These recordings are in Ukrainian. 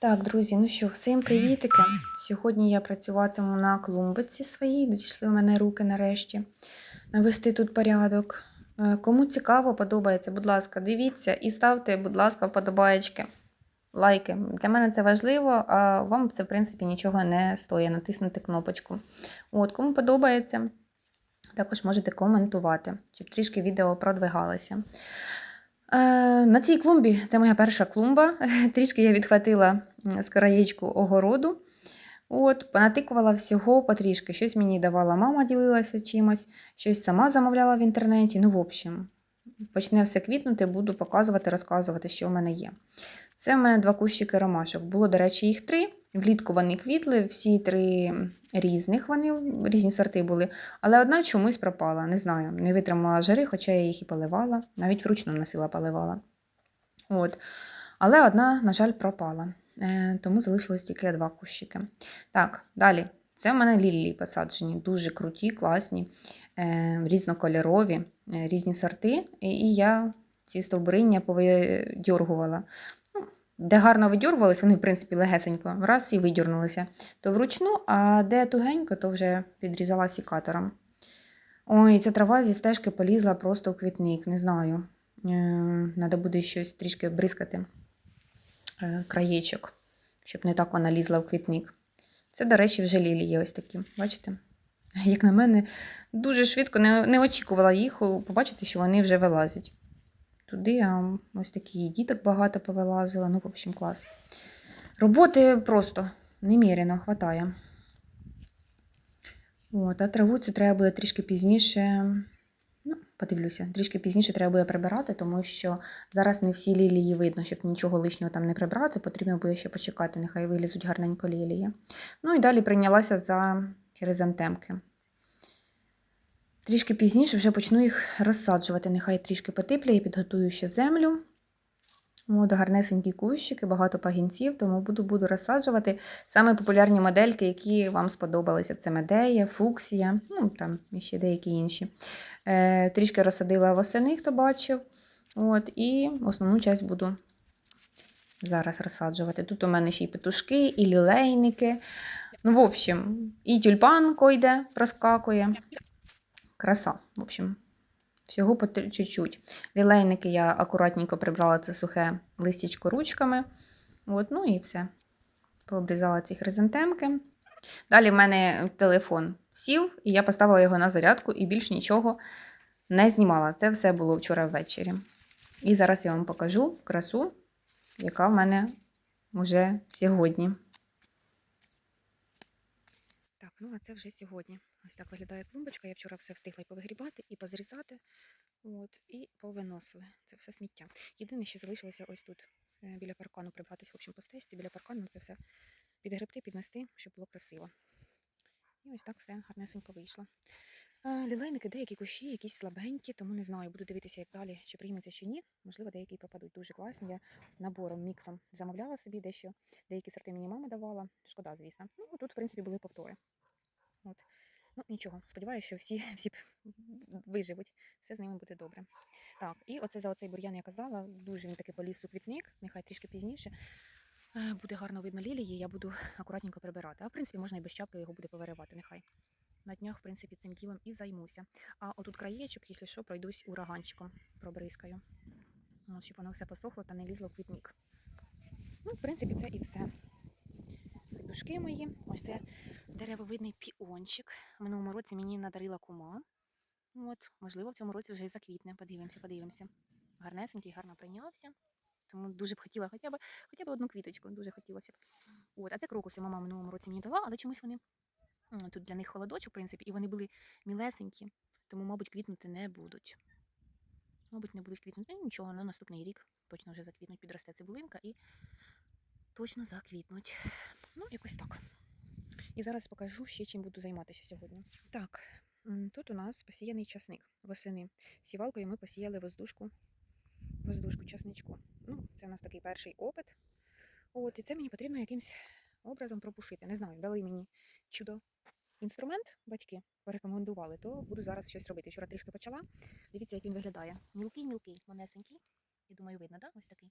Так, друзі, ну що, всім привітики. Сьогодні я працюватиму на клумбиці своїй, дійшли у мене руки нарешті. Навести тут порядок. Е, Кому цікаво, подобається, будь ласка, дивіться і ставте, будь ласка, вподобаєчки, лайки. Для мене це важливо, а вам це, в принципі, нічого не стоїть, натиснути кнопочку. От, кому подобається, також можете коментувати, щоб трішки відео продвигалося. Е, На цій клумбі, це моя перша клумба. Трішки я відхватила з краєчку огороду. От, понатикувала всього потрішки. Щось мені давала мама, ділилася чимось, щось сама замовляла в інтернеті. Ну, в общем, почне все квітнути, буду показувати, розказувати, що в мене є. Це в мене два кущики ромашок. Було, до речі, їх три. Влітку вони квітли, всі три різних вони, різні сорти були. Але одна чомусь пропала, не знаю, не витримала жари, хоча я їх і поливала, навіть вручну носила, поливала. От. Але одна, на жаль, пропала. Е, тому залишилось тільки два кущики. Так, далі. Це в мене лілії посаджені, дуже круті, класні, е, різнокольорові, е, різні сорти. І, я ці стовбуриння повидьоргувала. Ну, де гарно видьоргувалися, вони, в принципі, легесенько, раз і видьорнулися. То вручну, а де тугенько, то вже підрізала сікатором. Ой, ця трава зі стежки полізла просто в квітник, не знаю. Треба буде щось трішки бризкати е, краєчок, щоб не так вона лізла в квітник. Це, до речі, вже лілії ось такі. Бачите? Як на мене, дуже швидко не, не очікувала їх побачити, що вони вже вилазять. Туди а ось такі діток багато повилазило. Ну, в общем, клас. Роботи просто неміряно хватає. От, а траву цю треба буде трішки пізніше. Ну, подивлюся, трішки пізніше треба буде прибирати, тому що зараз не всі лілії видно, щоб нічого лишнього там не прибрати, потрібно буде ще почекати, нехай вилізуть гарненько лілії. Ну і далі прийнялася за хризантемки. Трішки пізніше вже почну їх розсаджувати. Нехай трішки потепліє, підготую ще землю. От, гарнесенькі кущики, багато пагінців, тому буду, буду розсаджувати саме популярні модельки, які вам сподобалися. Це медея, фуксія, ну там ще деякі інші. Е, Трішки розсадила восени, хто бачив. От, І основну часть буду зараз розсаджувати. Тут у мене ще й петушки, і лілейники. Ну, в общем, і тюльпан койде, проскакує. Краса, в общем. Всього по чуть-чуть. Лілейники я акуратненько прибрала це сухе листячко ручками. От, ну і все. Пообрізала ці хризантемки. Далі в мене телефон сів, і я поставила його на зарядку і більш нічого не знімала. Це все було вчора ввечері. І зараз я вам покажу красу, яка в мене вже сьогодні. Так, ну а це вже сьогодні. Ось так виглядає клумбочка. Я вчора все встигла і повигрібати, і позрізати. От, і повиносили. Це все сміття. Єдине, що залишилося ось тут, е, біля паркану прибратися, в общем, по стесті, біля паркану це все підгребти, піднести, щоб було красиво. І ось так все гарнесенько вийшло. Е, Лілейники, деякі кущі, якісь слабенькі, тому не знаю, буду дивитися, як далі, чи прийметься чи ні. Можливо, деякі попадуть дуже класні. Я набором, міксом замовляла собі дещо. Деякі сорти мені мама давала. Шкода, звісно. Ну, тут, в принципі, були повтори. От. Ну, нічого, сподіваюся, що всі, всі виживуть, все з ними буде добре. Так, і оце за оцей бур'ян я казала, дуже він таки поліз квітник, нехай трішки пізніше. Е, Буде гарно видно лілії, я буду акуратненько прибирати. А в принципі, можна і без чапки його буде повиривати, нехай. На днях, в принципі, цим ділом і займуся. А отут краєчок, якщо що, пройдусь ураганчиком, пробризкаю. От, щоб воно все посохло та не лізло в квітник. Ну, в принципі, це і все. Дужки мої. Ось це деревовидний піончик. Минулому році мені надарила кума. От, можливо, в цьому році вже і заквітне. Подивимося, подивимося. Гарнесенький, гарно прийнявся. Тому дуже б хотіла хоча б, хоча б одну квіточку, дуже хотілося б. От, а це крокуси мама минулому році мені дала, але чомусь вони тут для них холодочок, в принципі, і вони були мілесенькі, тому, мабуть, квітнути не будуть. Мабуть, не будуть квітнути. Ну, нічого, на наступний рік точно вже заквітнуть, підросте цибулинка і точно заквітнуть. Ну, якось так. І зараз покажу ще чим буду займатися сьогодні. Так, тут у нас посіяний часник восени. Сівалкою ми посіяли воздушку, воздушку часничку. Ну, це у нас такий перший опит. От, і це мені потрібно якимось образом пропушити. Не знаю, дали мені чудо інструмент, батьки порекомендували, то буду зараз щось робити. Вчора трішки почала. Дивіться, як він виглядає. Мілкий, мілкий, манесенький. Я думаю, видно, так? Ось такий.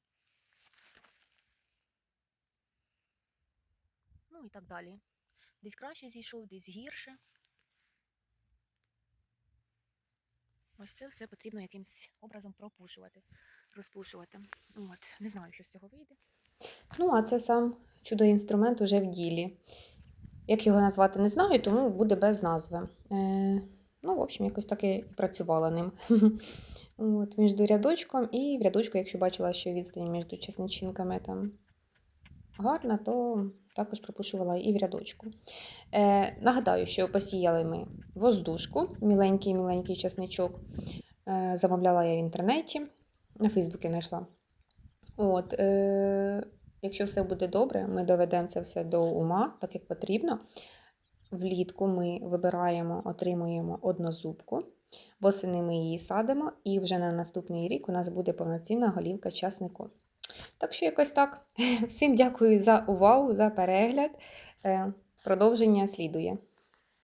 Ну і так далі. Десь краще зійшов, десь гірше. Ось це все потрібно якимось образом пропушувати, розпушувати. От, не знаю, що з цього вийде. Ну, а це сам чудо-інструмент уже в ділі. Як його назвати, не знаю, тому буде без назви. Е, ну, в общем, якось так і працювала ним. От, між рядочком і в рядочку, якщо бачила, що відстань між чесничинками там гарна, то також пропушувала і в рядочку. Е, нагадаю, що посіяли ми воздушку, міленький-міленький чесничок. Е, замовляла я в інтернеті, на Фейсбуці знайшла. От, е, якщо все буде добре, ми доведемо це все до ума, так як потрібно. Влітку ми вибираємо, отримуємо однозубку. Восени ми її садимо, і вже на наступний рік у нас буде повноцінна голівка часнику. Так що якось так. Всім дякую за увагу, за перегляд. Е, Продовження слідує.